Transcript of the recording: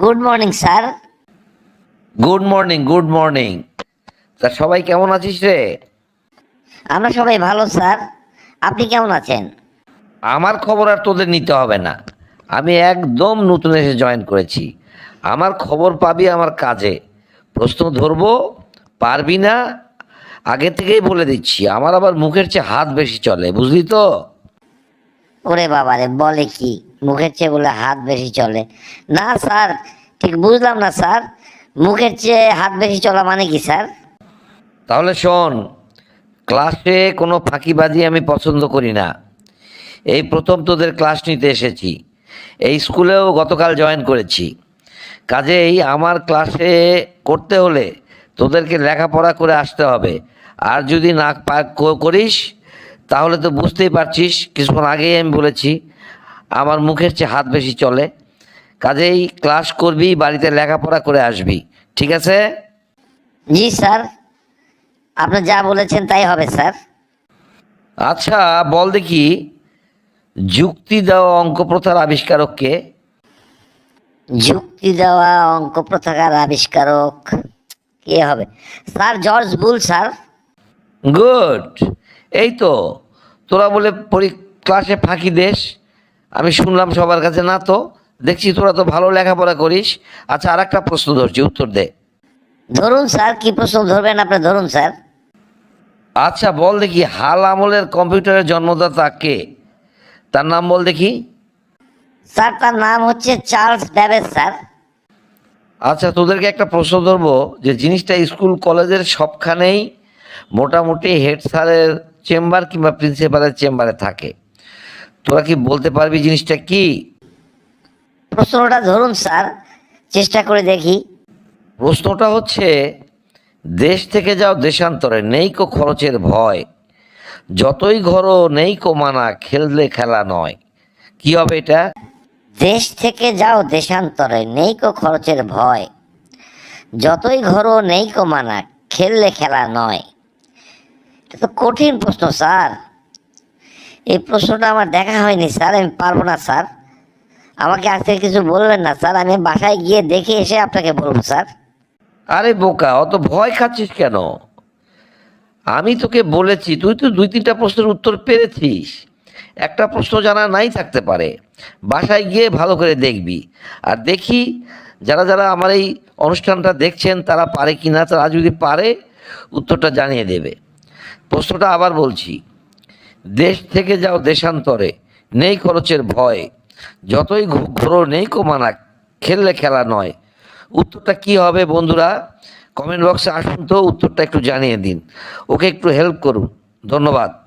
Good morning sir good morning good morning তা সবাই কেমন আছিস রে? আমরা সবাই ভালো স্যার আপনি কেমন আছেন? আমার খবর আর তোদের নিতে হবে না। আমি একদম নতুন এসে জয়েন করেছি। আমার খবর পাবি আমার কাজে। প্রশ্ন ধরবো পারবি না? আগে থেকেই বলে দিচ্ছি আমার আবার মুখের চেয়ে হাত বেশি চলে বুঝলি তো? ওরে বাবারে বলে কি? মুখের চেয়ে বলে হাত বেশি চলে। না, স্যার, ঠিক বুঝলাম না, স্যার। মুখের চেয়ে হাত বেশি চলা মানে কি, স্যার? তাহলে শোন, ক্লাসে কোনো ফাঁকিবাজি আমি পছন্দ করি না। এই প্রথম তোদের ক্লাস নিতে এসেছি। এই স্কুলেও গতকাল জয়েন করেছি। কাজেই আমার ক্লাসে করতে হলে তোদেরকে লেখাপড়া করে আসতে হবে। আর যদি না করিস, তাহলে তো বুঝতেই পারছিস, কিছুক্ষণ আগেই আমি বলেছি আমার মুখের চেয়ে হাত বেশি চলে। কাজেই ক্লাস করবি বাড়িতে লেখাপড়া করে আসবি। ঠিক আছে? জি স্যার। আপনি যা বলেছেন তাই হবে স্যার। আচ্ছা বল দেখি যুক্তি দেওয়া অঙ্ক প্রথার আবিষ্কারক কে? যুক্তি দেওয়া অঙ্ক প্রথাকার আবিষ্কারক কে হবে? Sir George Boole sir. Good. এই তো তোরা বলে পরি ক্লাসে ফাঁকি দেশ আমি শুনলাম সবার কাছে না তো দেখছি তোরা তো ভালো লেখাপড়া করিস। আচ্ছা আর একটা প্রশ্ন ধরছি উত্তর দে। ধরুন স্যার কি প্রশ্ন ধরবেন আপনি? ধরুন স্যার। আচ্ছা বল দেখি হাল আমলের কম্পিউটারের জন্মদাতা কে? তার নাম বল দেখি। স্যার তার নাম হচ্ছে চার্লস ব্যাবেজ স্যার। আচ্ছা তোদেরকে একটা প্রশ্ন ধরবো যে জিনিসটা স্কুল কলেজের সবখানেই মোটামুটি হেড স্যারের চেম্বার কিংবা প্রিন্সিপালের চেম্বারে থাকে। তোরা কি বলতে পারবি জিনিসটা কি? প্রশ্নটা ধরুন স্যার। চেষ্টা করে দেখি। প্রশ্নটা হচ্ছে দেশ থেকে যাও দেশান্তরে নেই কো খরচের ভয়। যতই ঘরো নেই কো মানা খেললে খেলা নয়। কি হবে এটা? দেশ থেকে যাও দেশান্তরে নেই কো খরচের ভয়। যতই ঘরও নেই কো মানা খেললে খেলা নয়। এটা তো কঠিন প্রশ্ন স্যার। এই প্রশ্নটা আমার দেখা হয়নি, স্যার, আমি পারব না, স্যার। আমাকে আজকে কিছু বলবেন না, স্যার, আমি বাসায় গিয়ে দেখে এসে আপনাকে বলব, স্যার। আরে বোকা, অত ভয় খাচ্ছিস কেন? আমি তোকে বলেছি, তুই তো দুই তিনটা প্রশ্নের উত্তর পেরেছিস। একটা প্রশ্ন জানা নাই থাকতে পারে। বাসায় গিয়ে ভালো করে দেখবি। আর দেখি, যারা যারা আমার এই অনুষ্ঠানটা দেখছেন, তারা পারে কি না তারা যদি পারে, উত্তরটা জানিয়ে দেবে। প্রশ্নটা আবার বলছি দেশ থেকে যাও দেশান্তরে, নেই খরচের ভয়। যতই ঘোরো নেই কমানা, খেললে খেলা নয়। উত্তরটা কি হবে বন্ধুরা? কমেন্ট বক্সে আসুন তো, উত্তরটা একটু জানিয়ে দিন। ওকে একটু হেল্প করুন। ধন্যবাদ।